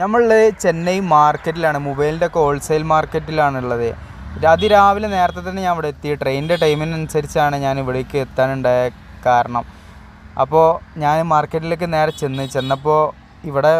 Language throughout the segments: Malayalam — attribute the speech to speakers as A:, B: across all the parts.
A: നമ്മൾ ചെന്നൈ മാർക്കറ്റിലാണ് മൊബൈലിന്റെ ഒക്കെ ഹോൾസെയിൽ മാർക്കറ്റിലാണുള്ളത്. അതിരാവിലെ നേരത്തെ തന്നെ ഞാൻ ഇവിടെ എത്തി. ട്രെയിനിന്റെ ടൈമിനനുസരിച്ചാണ് ഞാൻ ഇവിടേക്ക് എത്താനുണ്ടായ കാരണം. അപ്പോൾ ഞാൻ മാർക്കറ്റിലേക്ക് നേരെ ചെന്ന്. ചെന്നപ്പോൾ ഇവിടെ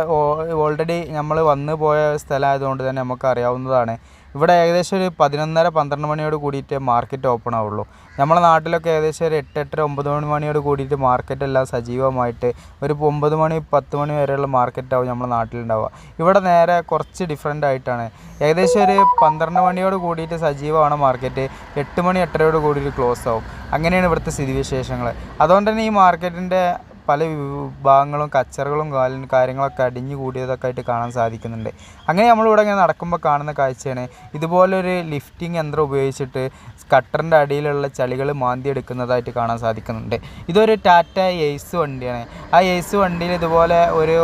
A: ഓൾറെഡി നമ്മൾ വന്നു പോയ സ്ഥലമായതുകൊണ്ട് തന്നെ നമുക്ക് അറിയാവുന്നതാണ് ഇവിടെ ഏകദേശം ഒരു പതിനൊന്നര പന്ത്രണ്ട് മണിയോട് കൂടിയിട്ട് മാർക്കറ്റ് ഓപ്പൺ ആവുള്ളൂ. നമ്മളെ നാട്ടിലൊക്കെ ഏകദേശം ഒരു എട്ട് എട്ടര ഒമ്പത് മണി മണിയോട് കൂടിയിട്ട് മാർക്കറ്റ് എല്ലാം സജീവമായിട്ട് ഒരു ഒമ്പത് മണി പത്ത് മണി വരെയുള്ള മാർക്കറ്റാവും നമ്മുടെ നാട്ടിലുണ്ടാവുക. ഇവിടെ നേരെ കുറച്ച് ഡിഫറെന്റ് ആയിട്ടാണ്. ഏകദേശം ഒരു പന്ത്രണ്ട് മണിയോട് കൂടിയിട്ട് സജീവമാണ് മാർക്കറ്റ് എട്ട് മണി എട്ടരയോട് കൂടിയിട്ട് ക്ലോസ് ആവും. അങ്ങനെയാണ് ഇവിടുത്തെ സ്ഥിതിവിശേഷങ്ങൾ അതുകൊണ്ട് തന്നെ ഈ മാർക്കറ്റിന്റെ പല വിഭാഗങ്ങളും കച്ചറകളും കാര്യങ്ങളൊക്കെ അടിഞ്ഞു കൂടിയതൊക്കെ ആയിട്ട് കാണാൻ സാധിക്കുന്നുണ്ട്. അങ്ങനെ നമ്മളിവിടെ ഇങ്ങനെ നടക്കുമ്പോൾ കാണുന്ന കാഴ്ചയാണ്. ഇതുപോലൊരു ലിഫ്റ്റിംഗ് യന്ത്രം ഉപയോഗിച്ചിട്ട് കട്ടറിന്റെ അടിയിലുള്ള ചളികൾ മാന്തി എടുക്കുന്നതായിട്ട് കാണാൻ സാധിക്കുന്നുണ്ട്. ഇതൊരു ടാറ്റ എയ്സ് വണ്ടിയാണ്. ആ എയ്സ് വണ്ടിയിൽ ഇതുപോലെ ഒരു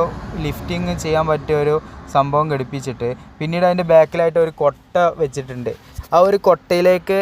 A: ലിഫ്റ്റിംഗ് ചെയ്യാൻ പറ്റിയ ഒരു സംഭവം ഘടിപ്പിച്ചിട്ട് പിന്നീട് അതിന്റെ ബാക്കിലായിട്ട് ഒരു കൊട്ട വെച്ചിട്ടുണ്ട്. ആ ഒരു കൊട്ടയിലേക്ക്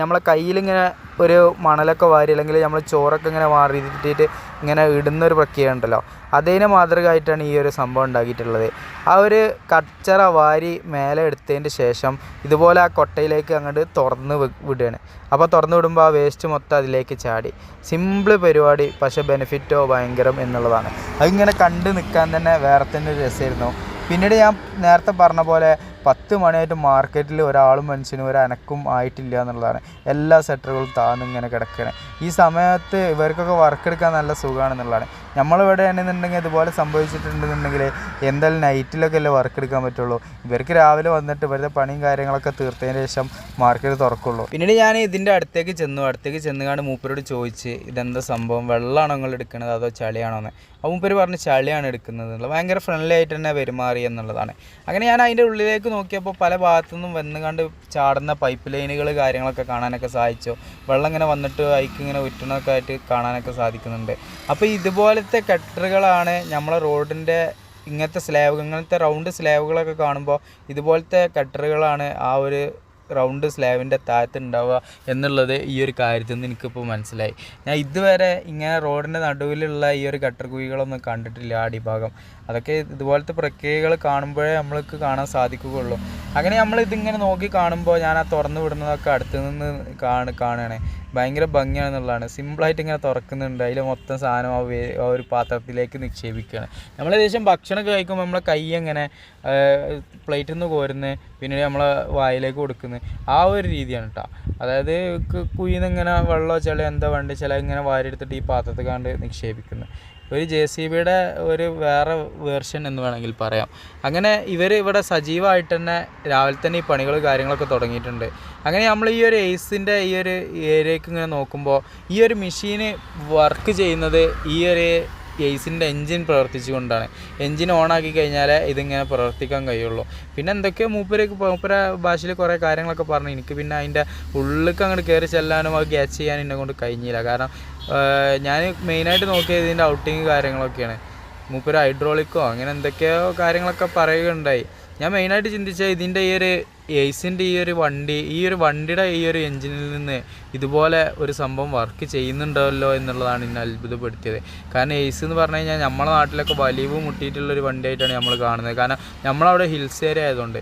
A: നമ്മളെ കയ്യിലിങ്ങനെ ഒരു മണലൊക്കെ വാരി അല്ലെങ്കിൽ നമ്മൾ ചോറൊക്കെ ഇങ്ങനെ മാറിയിട്ട് ഇങ്ങനെ ഇടുന്ന ഒരു പ്രക്രിയ ഉണ്ടല്ലോ. അതിന് മാതൃകയായിട്ടാണ് ഈ ഒരു സംഭവം ഉണ്ടാക്കിയിട്ടുള്ളത്. ആ ഒരു കച്ചറ വാരി മേലെ എടുത്തതിന്റെ ശേഷം ഇതുപോലെ ആ കൊട്ടയിലേക്ക് അങ്ങോട്ട് തുറന്ന് വിടുകയാണ് അപ്പോൾ തുറന്ന് വിടുമ്പോൾ ആ വേസ്റ്റ് മൊത്തം അതിലേക്ക് ചാടി. സിമ്പിൾ പരിപാടി പക്ഷേ ബെനിഫിറ്റോ ഭയങ്കരം എന്നുള്ളതാണ്. അതിങ്ങനെ കണ്ട് നിൽക്കാൻ തന്നെ വേറെ തന്നെ ഒരു രസമായിരുന്നു. പിന്നീട് ഞാൻ നേരത്തെ പറഞ്ഞ പോലെ പത്ത് മണിയായിട്ട് മാർക്കറ്റിൽ ഒരാളും മനുഷ്യനും ഒരു അനക്കും ആയിട്ടില്ല എന്നുള്ളതാണ്. എല്ലാ സെറ്ററുകളും താന്നിങ്ങനെ കിടക്കണേ ഈ സമയത്ത് ഇവർക്കൊക്കെ വർക്ക് എടുക്കാൻ നല്ല സുഖമാണെന്നുള്ളതാണ് നമ്മളിവിടെ ആണെന്നുണ്ടെങ്കിൽ ഇതുപോലെ സംഭവിച്ചിട്ടുണ്ടെന്നുണ്ടെങ്കിൽ എന്തായാലും നൈറ്റിലൊക്കെ അല്ലേ വർക്ക് എടുക്കാൻ പറ്റുള്ളൂ. ഇവർക്ക് രാവിലെ വന്നിട്ട് ഇവരുടെ പണിയും കാര്യങ്ങളൊക്കെ തീർത്തതിന് ശേഷം മാർക്കറ്റ് തുറക്കുള്ളൂ. പിന്നീട് ഞാൻ ഇതിന്റെ അടുത്തേക്ക് ചെന്നു. അടുത്തേക്ക് ചെന്നുകാണ്ട് മൂപ്പരോട് ചോദിച്ച് ഇതെന്താ സംഭവം? വെള്ളമാണോ നിങ്ങൾ എടുക്കുന്നത് അതോ ചളിയാണോ? എന്ന്. അപ്പോൾ മൂപ്പര് പറഞ്ഞ് ചളിയാണ് എടുക്കുന്നത് എന്നുള്ളത് ഭയങ്കര ഫ്രണ്ട്ലി ആയിട്ട് തന്നെ പെരുമാറി എന്നുള്ളതാണ്. അങ്ങനെ ഞാൻ അതിന്റെ ഉള്ളിലേക്ക് നോക്കിയപ്പോൾ പല ഭാഗത്തു നിന്നും വന്ന് കണ്ട് ചാടുന്ന പൈപ്പ് ലൈനുകൾ കാര്യങ്ങളൊക്കെ കാണാനൊക്കെ സാധിച്ചു. വെള്ളം ഇങ്ങനെ വന്നിട്ട് ഐക്ക് ഇങ്ങനെ ഉറ്റണമൊക്കെ ആയിട്ട് കാണാനൊക്കെ സാധിക്കുന്നുണ്ട്. അപ്പോൾ ഇതുപോലത്തെ കട്ടറുകളാണ് നമ്മളെ റോഡിന്റെ ഇങ്ങനത്തെ സ്ലാബ് ഇങ്ങനത്തെ റൗണ്ട് സ്ലാബുകളൊക്കെ കാണുമ്പോൾ ഇതുപോലത്തെ കട്ടറുകളാണ് ആ ഒരു റൗണ്ട് സ്ലാബിന്റെ താഴത്ത് ഉണ്ടാവുക എന്നുള്ളത് ഈ ഒരു കാര്യത്തിൽ നിന്ന് എനിക്കിപ്പോൾ മനസ്സിലായി. ഞാൻ ഇതുവരെ ഇങ്ങനെ റോഡിന്റെ നടുവിലുള്ള ഈ ഒരു കട്ടർ കുഴികളൊന്നും കണ്ടിട്ടില്ല ആ അടിഭാഗം. അതൊക്കെ ഇതുപോലത്തെ പ്രക്രിയകൾ കാണുമ്പോഴേ നമ്മൾക്ക് കാണാൻ സാധിക്കുകയുള്ളൂ. അങ്ങനെ നമ്മൾ ഇതിങ്ങനെ നോക്കി കാണുമ്പോൾ ഞാൻ ആ തുറന്നു വിടുന്നതൊക്കെ അടുത്ത് നിന്ന് കാണ കാണുകയാണ്. ഭയങ്കര ഭംഗിയാണെന്നുള്ളതാണ്. സിമ്പിളായിട്ട് ഇങ്ങനെ തുറക്കുന്നുണ്ട്. അതിൽ മൊത്തം സാധനം ആ ഒരു പാത്രത്തിലേക്ക് നിക്ഷേപിക്കുകയാണ്. നമ്മൾ ഏകദേശം ഭക്ഷണം കഴിക്കുമ്പോൾ നമ്മളെ കൈ എങ്ങനെ പ്ലേറ്റിൽ നിന്ന് കോരുന്നത് പിന്നീട് നമ്മളെ വായിലേക്ക് കൊടുക്കുന്നത് ആ ഒരു രീതിയാണ് കേട്ടോ അതായത് കുഴിയിൽ ഇങ്ങനെ വെള്ളമോ ചില എന്താ വേണ്ടി ചില ഇങ്ങനെ വാരിയെടുത്തിട്ട് ഈ പാത്രത്തിൽ കണ്ട് നിക്ഷേപിക്കുന്നത് ഒരു ജെ സി ബിയുടെ ഒരു വേറെ വേർഷൻ എന്ന് വേണമെങ്കിൽ പറയാം. അങ്ങനെ ഇവർ ഇവിടെ സജീവമായിട്ട് തന്നെ രാവിലെ തന്നെ ഈ പണികൾ കാര്യങ്ങളൊക്കെ തുടങ്ങിയിട്ടുണ്ട്. അങ്ങനെ നമ്മൾ ഈ ഒരു എയ്സിന്റെ ഈ ഒരു ഏരിയക്ക് ഇങ്ങനെ നോക്കുമ്പോൾ ഈ ഒരു മെഷീന് വർക്ക് ചെയ്യുന്നത് ഈ ഒരു എയ്സിന്റെ എൻജിൻ പ്രവർത്തിച്ചുകൊണ്ടാണ്. എൻജിൻ ഓണാക്കി കഴിഞ്ഞാൽ ഇതിങ്ങനെ പ്രവർത്തിക്കാൻ കഴിയുള്ളൂ. പിന്നെ എന്തൊക്കെയോ മൂപ്പരേക്ക് മൂപ്പര ഭാഷയിൽ കുറേ കാര്യങ്ങളൊക്കെ പറഞ്ഞു. എനിക്ക് പിന്നെ അതിന്റെ ഉള്ളിലേക്ക് അങ്ങോട്ട് കയറി ചെല്ലാനും അത് ക്യാച്ച് ചെയ്യാനും എന്നെ കൊണ്ട് കഴിഞ്ഞില്ല. കാരണം ഞാൻ മെയിനായിട്ട് നോക്കിയത് ഇതിന്റെ ഔട്ടിങ് കാര്യങ്ങളൊക്കെയാണ്. മൂപ്പര് ഹൈഡ്രോളിക്കോ അങ്ങനെ എന്തൊക്കെയോ കാര്യങ്ങളൊക്കെ പറയുകയുണ്ടായി. ഞാൻ മെയിനായിട്ട് ചിന്തിച്ചാൽ ഇതിന്റെ ഈ ഒരു എയ്സിന്റെ ഈ ഒരു വണ്ടി ഈ ഒരു വണ്ടിയുടെ ഈ ഒരു എഞ്ചിനിൽ നിന്ന് ഇതുപോലെ ഒരു സംഭവം വർക്ക് ചെയ്യുന്നുണ്ടല്ലോ എന്നുള്ളതാണ് എന്നെ അത്ഭുതപ്പെടുത്തിയത്. കാരണം എയ്സ് എന്ന് പറഞ്ഞു കഴിഞ്ഞാൽ നമ്മളെ നാട്ടിലൊക്കെ വലിവ് മുട്ടിയിട്ടുള്ളൊരു വണ്ടിയായിട്ടാണ് നമ്മൾ കാണുന്നത്. കാരണം നമ്മളവിടെ ഹിൽസ് ഏരിയ ആയതുകൊണ്ട്